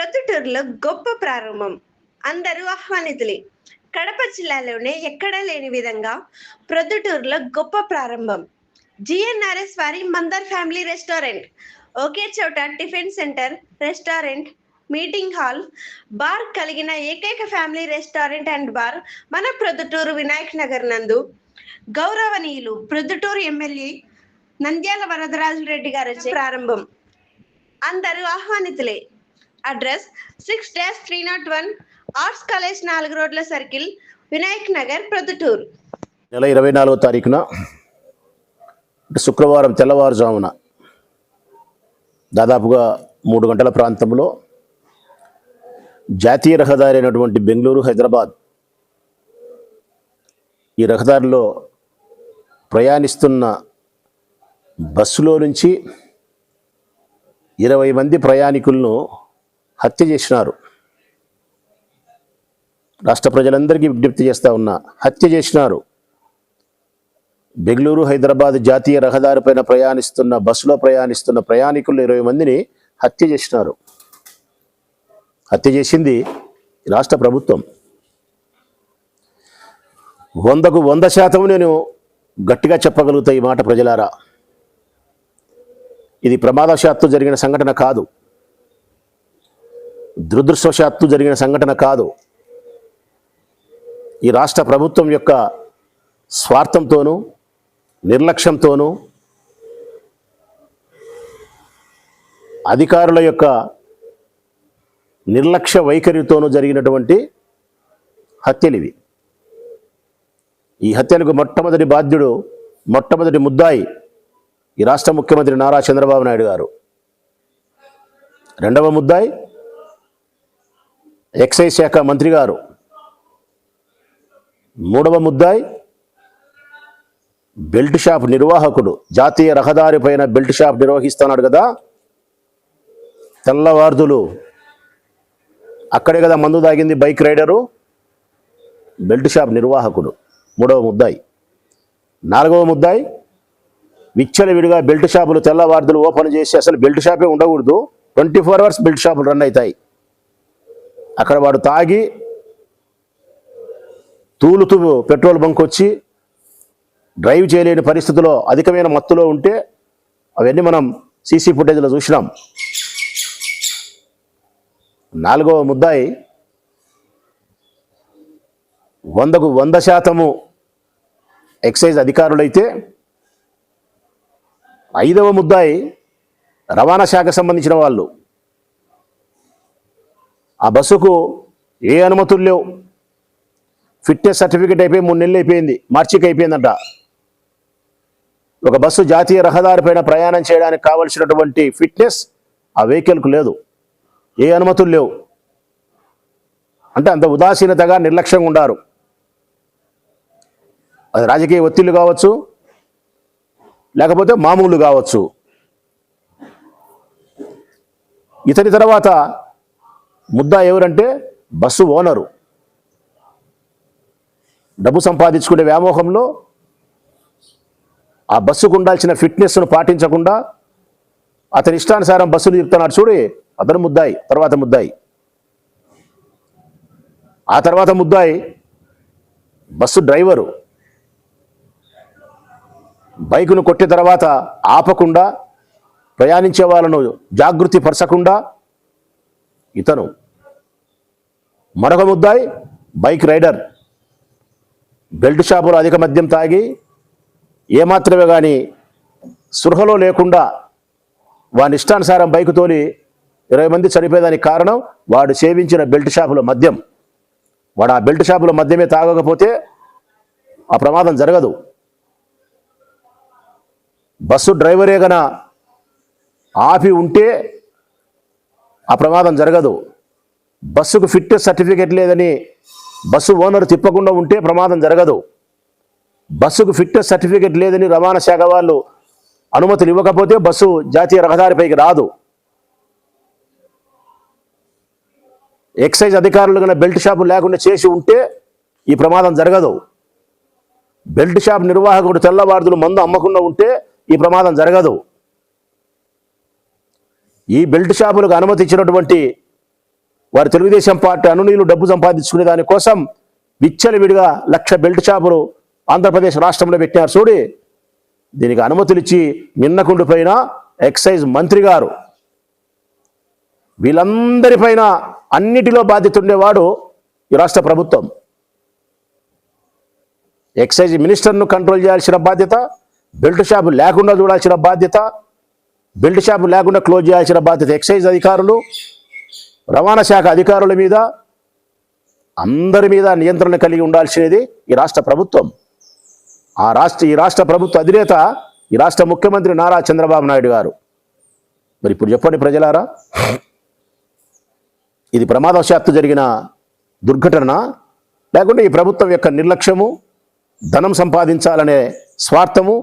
ప్రొద్దుటూరులో గొప్ప ప్రారంభం. అందరూ ఆహ్వానితులే. కడప జిల్లాలోనే ఎక్కడా లేని విధంగా ప్రొద్దుటూరులో గొప్ప ప్రారంభం. జిఎన్ఆర్ఎస్ వారి మందర్ ఫ్యామిలీ రెస్టారెంట్. ఒకే చోట tiffin centre restaurant meeting hall bar కలిగిన ఏకైక ఫ్యామిలీ రెస్టారెంట్ అండ్ బార్ మన ప్రొద్దుటూరు వినాయక్ నగర్ నందు. గౌరవనీయులు ప్రొద్దుటూరు ఎమ్మెల్యే నంద్యాల వరదరాజు రెడ్డి గారు ప్రారంభం. అందరూ ఆహ్వానితులే. Address six dash three nought one arts college నాలుగు రోడ్ల సర్కిల్ వినాయక్ నగర్ ప్రొద్దుటూరు. నెల ఇరవై నాలుగో తారీఖున శుక్రవారం తెల్లవారుజామున దాదాపుగా మూడు గంటల ప్రాంతంలో జాతీయ రహదారి అయినటువంటి బెంగళూరు హైదరాబాద్ ఈ రహదారిలో ప్రయాణిస్తున్న బస్సులో నుంచి ఇరవై మంది ప్రయాణికులను హత్య చేసినారు. రాష్ట్ర ప్రజలందరికీ విజ్ఞప్తి చేస్తా ఉన్నా హత్య చేసినారు. బెంగళూరు హైదరాబాద్ జాతీయ రహదారిపైన ప్రయాణిస్తున్న బస్సులో ప్రయాణిస్తున్న ప్రయాణికులు ఇరవై మందిని హత్య చేసినారు. హత్య చేసింది రాష్ట్ర ప్రభుత్వం. వందకు వంద శాతం నేను గట్టిగా చెప్పగలుగుతా ఈ మాట ప్రజలారా. ఇది ప్రమాదవశాత్తు జరిగిన సంఘటన కాదు. దురదృష్టవశాత్తు జరిగిన సంఘటన కాదు. ఈ రాష్ట్ర ప్రభుత్వం యొక్క స్వార్థంతోనూ నిర్లక్ష్యంతోనూ అధికారుల యొక్క నిర్లక్ష్య వైఖరితోనూ జరిగినటువంటి హత్యలు ఇవి ఈ హత్యలకు మొట్టమొదటి బాధ్యుడు మొట్టమొదటి ముద్దాయి ఈ రాష్ట్ర ముఖ్యమంత్రి నారా చంద్రబాబు నాయుడు గారు. రెండవ ముద్దాయి ఎక్సైజ్ శాఖ మంత్రి గారు. మూడవ ముద్దాయి బెల్ట్ షాప్ నిర్వాహకుడు జాతీయ రహదారి పైన బెల్ట్ షాప్ నిర్వహిస్తున్నాడు కదా. తెల్లవార్దులు అక్కడే కదా మందు తాగింది బైక్ రైడరు బెల్ట్ షాప్ నిర్వాహకుడు. మూడవ ముద్దాయి నాలుగవ ముద్దాయి విచ్చలవిడిగా బెల్ట్ షాపులు తెల్లవార్దులు ఓపెన్ చేసి అసలు బెల్ట్ షాపే ఉండకూడదు. ట్వంటీ ఫోర్ అవర్స్ బెల్ట్ షాపులు రన్ అవుతాయి. అక్కడ వాడు తాగి తూలుతూ పెట్రోల్ బంక్ వచ్చి డ్రైవ్ చేయలేని పరిస్థితిలో అధికమైన మత్తులో ఉంటే అవన్నీ మనం సీసీ ఫుటేజ్లో చూసినాం. నాలుగవ ముద్దాయి వందకు వంద శాతము ఎక్సైజ్ అధికారులైతే ఐదవ ముద్దాయి రవాణా శాఖ సంబంధించిన వాళ్ళు. ఆ బస్సుకు ఏ అనుమతులు లేవు. ఫిట్నెస్ సర్టిఫికేట్ అయిపోయి మూడు నెలలు అయిపోయింది. మార్చికి అయిపోయిందంట. ఒక బస్సు జాతీయ రహదారి పైన ప్రయాణం చేయడానికి కావలసినటువంటి ఫిట్నెస్ ఆ వెహికల్కు లేదు. ఏ అనుమతులు లేవు. అంటే అంత ఉదాసీనతగా నిర్లక్ష్యంగా ఉండారు. అది రాజకీయ ఒత్తిళ్ళు కావచ్చు లేకపోతే మామూలు కావచ్చు. ఇతని తర్వాత ముద్దా ఎవరంటే బస్సు ఓనరు. డబ్బు సంపాదించుకునే వ్యామోహంలో ఆ బస్సుకు ఉండాల్సిన ఫిట్నెస్ను పాటించకుండా అతని ఇష్టానుసారం బస్సులు చెప్తున్నాడు చూడి అతను ముద్దాయి తర్వాత ముద్దాయి. ఆ తర్వాత ముద్దాయి బస్సు డ్రైవరు. బైకును కొట్టిన తర్వాత ఆపకుండా ప్రయాణించే వాళ్ళను జాగృతి పరచకుండా ఇతను మరొక ముద్దాయి బైక్ రైడర్. బెల్ట్ షాపులో అధిక మద్యం తాగి ఏమాత్రమే కానీ సృహలో లేకుండా వాని ఇష్టానుసారం బైక్ తోలి ఇరవై మంది చనిపోయేదానికి కారణం వాడు సేవించిన బెల్ట్ షాపులో మద్యం. వాడు ఆ బెల్ట్ షాపులో మద్యమే తాగకపోతే ఆ ప్రమాదం జరగదు. బస్సు డ్రైవరే గన ఆపి ఉంటే ఆ ప్రమాదం జరగదు. బస్సుకు ఫిట్నెస్ సర్టిఫికేట్ లేదని బస్సు ఓనర్ తిప్పకుండా ఉంటే ప్రమాదం జరగదు. బస్సుకు ఫిట్నెస్ సర్టిఫికేట్ లేదని రవాణా శాఖ వాళ్ళు అనుమతులు ఇవ్వకపోతే బస్సు జాతీయ రహదారిపైకి రాదు. ఎక్సైజ్ అధికారులు కన్నా బెల్ట్ షాపు లేకుండా చేసి ఉంటే ఈ ప్రమాదం జరగదు. బెల్ట్ షాప్ నిర్వాహకుడు తెల్లవారుదులు మందు అమ్మకుండా ఉంటే ఈ ప్రమాదం జరగదు. ఈ బెల్ట్ షాపులకు అనుమతి ఇచ్చినటువంటి వారు తెలుగుదేశం పార్టీ అనునీయులు డబ్బు సంపాదించుకునే దానికోసం విచ్చలవిడిగా లక్ష బెల్ట్ షాపులు ఆంధ్రప్రదేశ్ రాష్ట్రంలో పెట్టినారు. చూడి దీనికి అనుమతులు ఇచ్చి నిన్నకుండిపోయిన ఎక్సైజ్ మంత్రి గారు. వీళ్ళందరిపైన అన్నిటిలో బాధ్యత ఉండేవాడు ఈ రాష్ట్ర ప్రభుత్వం. ఎక్సైజ్ మినిస్టర్ను కంట్రోల్ చేయాల్సిన బాధ్యత బెల్ట్ షాపు లేకుండా చూడాల్సిన బాధ్యత బెల్ట్ షాపు లేకుండా క్లోజ్ చేయాల్సిన బాధ్యత ఎక్సైజ్ అధికారులు. రవాణా శాఖ అధికారుల మీద అందరి మీద నియంత్రణ కలిగి ఉండాల్సినది ఈ రాష్ట్ర ప్రభుత్వం. ఆ రాష్ట్ర ఈ రాష్ట్ర ప్రభుత్వ అధినేత ఈ రాష్ట్ర ముఖ్యమంత్రి నారా చంద్రబాబు నాయుడు గారు. మరి ఇప్పుడు చెప్పండి ప్రజలారా. ఇది ప్రమాదవశాత్తు జరిగిన దుర్ఘటన. లేకుంటే ఈ ప్రభుత్వం యొక్క నిర్లక్ష్యము ధనం సంపాదించాలనే స్వార్థము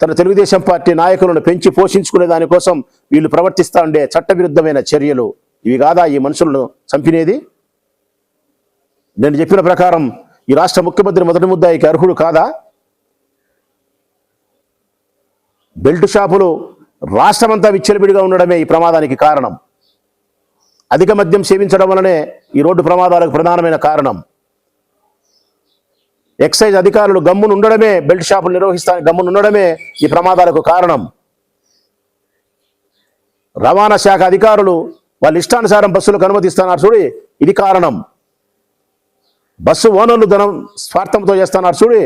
తన తెలుగుదేశం పార్టీ నాయకులను పెంచి పోషించుకునే దానికోసం వీళ్ళు ప్రవర్తిస్తూ ఉండే చట్టవిరుద్ధమైన చర్యలు ఇవి కాదా ఈ మనుషులను చంపినేది? నేను చెప్పిన ప్రకారం ఈ రాష్ట్ర ముఖ్యమంత్రి మొదటి ముద్దాయికి అర్హుడు కాదా? బెల్ట్ షాపులు రాష్ట్రమంతా విచ్చలవిడిగా ఉండడమే ఈ ప్రమాదానికి కారణం. అధిక మద్యం సేవించడం వలనే ఈ రోడ్డు ప్రమాదాలకు ప్రధానమైన కారణం. ఎక్సైజ్ అధికారులు గమ్మును ఉండడమే బెల్ట్ షాపులు నిర్వహిస్తానికి గమ్మును ఉండడమే ఈ ప్రమాదాలకు కారణం. రవాణా శాఖ అధికారులు వాళ్ళ ఇష్టానుసారం బస్సులకు అనుమతిస్తున్నారు చూడి ఇది కారణం. బస్సు ఓనర్లు ధనం స్వార్థంతో చేస్తున్నారు చూడి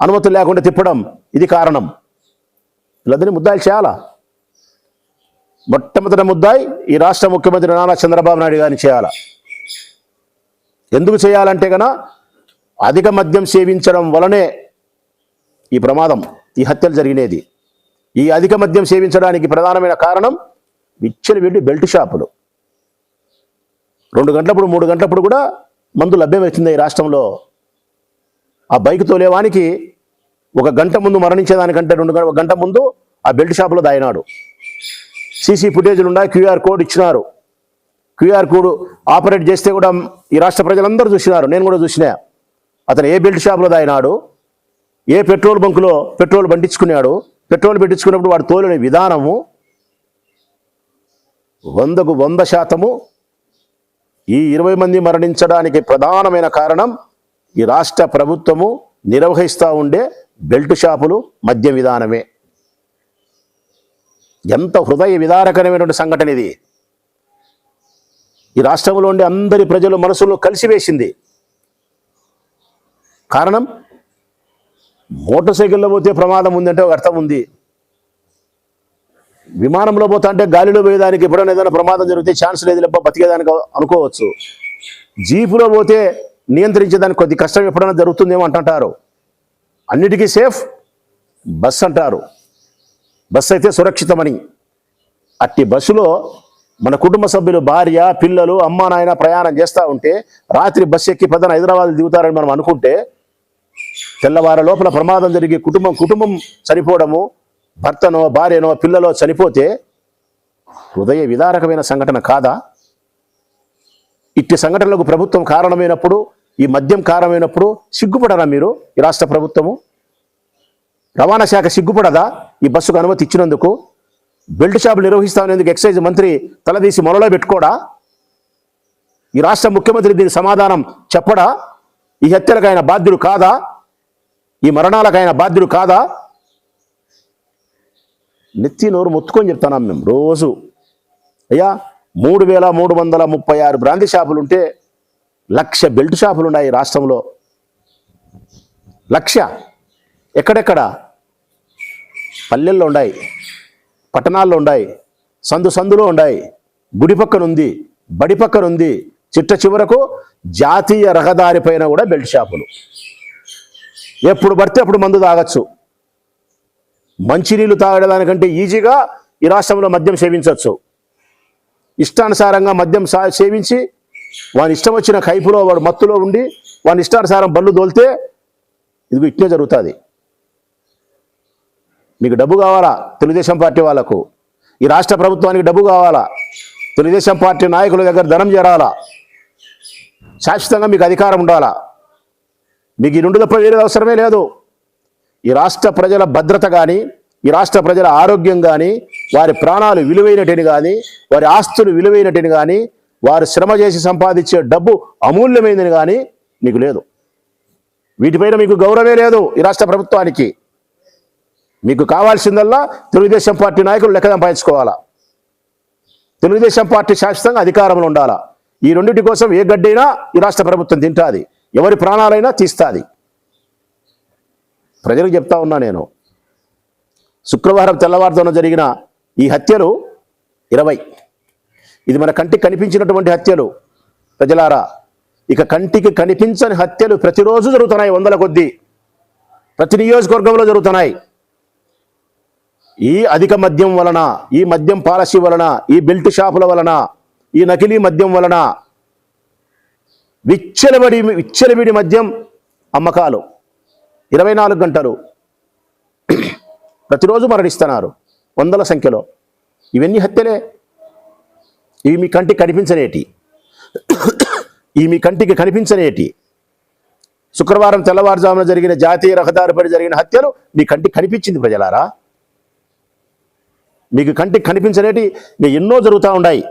అనుమతులు లేకుండా తిప్పడం ఇది కారణం. వీళ్ళందరినీ ముద్దాయిలు చేయాలా? మొట్టమొదటి ముద్దాయి ఈ రాష్ట్ర ముఖ్యమంత్రి నారా చంద్రబాబు నాయుడు గారిని చేయాలా? ఎందుకు చేయాలంటే గన అధిక మద్యం సేవించడం వలనే ఈ ప్రమాదం ఈ హత్యలు జరిగినది. ఈ అధిక మద్యం సేవించడానికి ప్రధానమైన కారణం విచ్చలవిడి బెల్ట్ షాపులు. రెండు గంటలప్పుడు మూడు గంటలప్పుడు కూడా మందు లభ్యమవుతుంది ఈ రాష్ట్రంలో. ఆ బైక్ తోలేవానికి ఒక గంట ముందు మరణించేదానికంటే రెండు గంట గంట ముందు ఆ బెల్ట్ షాపులో దాయినాడు. సీసీ ఫుటేజ్లు ఉన్నాయి క్యూఆర్ కోడ్ ఇచ్చినారు. క్యూఆర్ కోడ్ ఆపరేట్ చేస్తే కూడా ఈ రాష్ట్ర ప్రజలందరూ చూసినారు నేను కూడా చూసినా. అతను ఏ బెల్ట్ షాపులో దాయినాడు ఏ పెట్రోల్ బంకులో పెట్రోల్ పండించుకున్నాడు పెట్రోల్ పెట్టించుకున్నప్పుడు వాడు తోలిన విధానము వందకు వంద శాతము ఈ ఇరవై మంది మరణించడానికి ప్రధానమైన కారణం ఈ రాష్ట్ర ప్రభుత్వము నిర్వహిస్తూ ఉండే బెల్ట్ షాపులు మద్య విధానమే. ఎంత హృదయ విదారకరమైనటువంటి సంఘటన ఇది. ఈ రాష్ట్రంలో ఉండే అందరి ప్రజలు మనసులో కలిసివేసింది. కారణం మోటార్ సైకిల్లో పోతే ప్రమాదం ఉందంటే అర్థం ఉంది. విమానంలో పోతా అంటే గాలిలో పోయేదానికి ఎప్పుడైనా ఏదైనా ప్రమాదం జరిగితే ఛాన్స్ లేదు లేకపోతే బతికేదానికి అనుకోవచ్చు. జీపులో పోతే నియంత్రించేదానికి కొద్ది కష్టం ఎప్పుడైనా జరుగుతుందేమో అంటుంటారు. అన్నిటికీ సేఫ్ బస్ అంటారు. బస్సు అయితే సురక్షితమని. అట్టి బస్సులో మన కుటుంబ సభ్యులు భార్య పిల్లలు అమ్మ నాయన ప్రయాణం చేస్తూ ఉంటే రాత్రి బస్సు ఎక్కి పదన హైదరాబాద్ దిగుతారని మనం అనుకుంటే తెల్లవారి లోపల ప్రమాదం జరిగి కుటుంబం కుటుంబం చనిపోవడము భర్తనో భార్యనో పిల్లలో చనిపోతే హృదయ విదారకమైన సంఘటన కాదా? ఇట్టి సంఘటనలకు ప్రభుత్వం కారణమైనప్పుడు ఈ మద్యం కారణమైనప్పుడు సిగ్గుపడరా మీరు ఈ రాష్ట్ర ప్రభుత్వము? రవాణా శాఖ సిగ్గుపడదా ఈ బస్సుకు అనుమతి ఇచ్చినందుకు? బెల్ట్ షాపులు నిర్వహిస్తామనేందుకు ఎక్సైజ్ మంత్రి తలదీసి మొలలో పెట్టుకోడా? ఈ రాష్ట్ర ముఖ్యమంత్రి దీనికి సమాధానం చెప్పడా? ఈ హత్యలకు ఆయన బాధ్యుడు కాదా? ఈ మరణాలకు ఆయన బాధ్యుడు కాదా? నెత్తి నోరు మొత్తుకొని చెప్తున్నాం మేము రోజు. అయ్యా మూడు వేల మూడు వందల ముప్పై ఆరు బ్రాంతి షాపులు ఉంటే లక్ష బెల్ట్ షాపులు ఉన్నాయి రాష్ట్రంలో. లక్ష. ఎక్కడెక్కడ? పల్లెల్లో ఉన్నాయి. పట్టణాల్లో ఉన్నాయి. సందు సందులో ఉన్నాయి. గుడి పక్కన ఉంది. బడి పక్కన ఉంది. చిట్ట చివరకు జాతీయ రహదారి పైన కూడా బెల్ట్ షాపులు. ఎప్పుడు పడితే అప్పుడు మందు తాగొచ్చు. మంచినీళ్ళు తాగడానికంటే ఈజీగా ఈ రాష్ట్రంలో మద్యం సేవించవచ్చు. ఇష్టానుసారంగా మద్యం సా సేవించి వాని ఇష్టం వచ్చిన కైపులో వాడు మత్తులో ఉండి వాని ఇష్టానుసారం బళ్ళు దోలితే ఇది ఇట్నే జరుగుతుంది. మీకు డబ్బు కావాలా తెలుగుదేశం పార్టీ వాళ్ళకు? ఈ రాష్ట్ర ప్రభుత్వానికి డబ్బు కావాలా? తెలుగుదేశం పార్టీ నాయకుల దగ్గర ధనం చేరాలా? శాశ్వతంగా మీకు అధికారం ఉండాలా? మీకు ఈ రెండు తప్ప వేరే అవసరమే లేదు. ఈ రాష్ట్ర ప్రజల భద్రత కానీ ఈ రాష్ట్ర ప్రజల ఆరోగ్యం కానీ వారి ప్రాణాలు విలువైనటిని కానీ వారి ఆస్తులు విలువైనటిని కానీ వారు శ్రమ చేసి సంపాదించే డబ్బు అమూల్యమైందని కానీ మీకు లేదు. వీటిపైన మీకు గౌరవమే లేదు ఈ రాష్ట్ర ప్రభుత్వానికి. మీకు కావాల్సిందల్లా తెలుగుదేశం పార్టీ నాయకులు లెక్క సంపాదించుకోవాలా? తెలుగుదేశం పార్టీ శాశ్వతంగా అధికారంలో ఉండాలా? ఈ రెండింటి కోసం ఏ గడ్డైనా ఈ రాష్ట్ర ప్రభుత్వం తింటాది. ఎవరి ప్రాణాలైనా తీస్తాది. ప్రజలకు చెప్తా ఉన్నా నేను. శుక్రవారం తెల్లవారుతోన జరిగిన ఈ హత్యలు ఇరవై. ఇది మన కంటికి కనిపించినటువంటి హత్యలు. ప్రజలారా ఇక కంటికి కనిపించని హత్యలు ప్రతిరోజు జరుగుతున్నాయి వందల కొద్దీ. ప్రతి నియోజకవర్గంలో జరుగుతున్నాయి. ఈ అధిక మద్యం వలన ఈ మద్యం పాలసీ వలన ఈ బెల్ట్ షాపుల వలన ఈ నకిలీ మద్యం వలన విచ్చలబడి విచ్చలవిడి మద్యం అమ్మకాలు. ఇరవై నాలుగు గంటలు ప్రతిరోజు మరణిస్తున్నారు వందల సంఖ్యలో. ఇవన్నీ హత్యలే. ఇవి మీ కంటికి కనిపించనేటి. ఈ మీ కంటికి కనిపించనేటి. శుక్రవారం తెల్లవారుజామున జరిగిన జాతీయ రహదారిపై జరిగిన హత్యలు మీ కంటికి కనిపించింది ప్రజలారా? మీకు కంటికి కనిపించనేటి మీ ఎన్నో జరుగుతూ ఉన్నాయి.